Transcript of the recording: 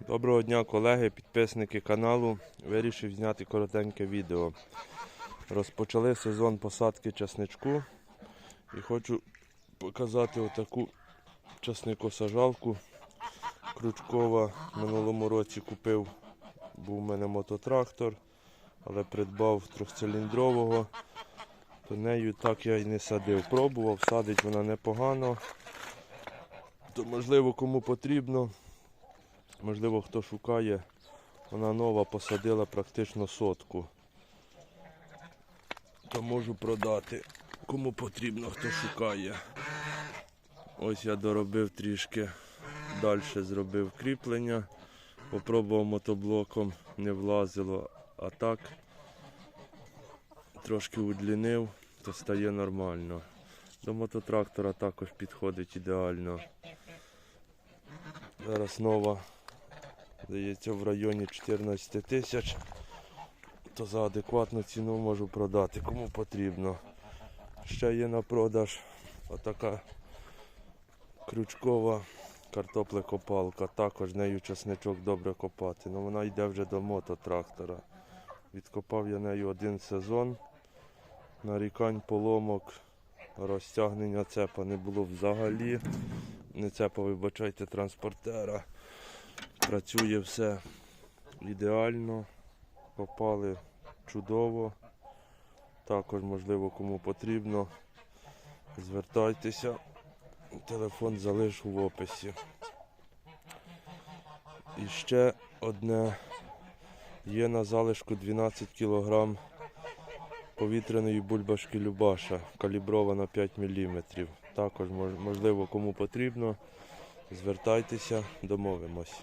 Доброго дня, колеги, підписники каналу. Вирішив зняти коротеньке відео. Розпочали сезон посадки часничку і хочу показати отаку часникосажалку. Крючкова. Минулому році купив, був у мене мототрактор, але придбав трьохциліндрового. То нею так я і не садив. Пробував, садить вона непогано. То можливо кому потрібно. Можливо, хто шукає, вона нова посадила практично сотку. То можу продати. Кому потрібно, хто шукає. Ось я доробив трішки. Далі зробив кріплення. Попробував мотоблоком, не влазило, а так трошки удлінив, то стає нормально. До мототрактора також підходить ідеально. Зараз нова Здається, в районі 14 тисяч. То за адекватну ціну можу продати, кому потрібно. Ще є на продаж отака крючкова картоплекопалка. Також нею часничок добре копати. Ну вона йде вже до мототрактора. Відкопав я нею один сезон. Нарікань поломок, розтягнення цепа не було взагалі. Не цепа, вибачайте, транспортера. Працює все ідеально, попали чудово. Також, можливо, кому потрібно. Звертайтеся, телефон залишу в описі. І ще одне є на залишку 12 кг повітряної бульбашки Любаша, калібрована 5 мм. Також, можливо, кому потрібно. Звертайтеся, домовимось.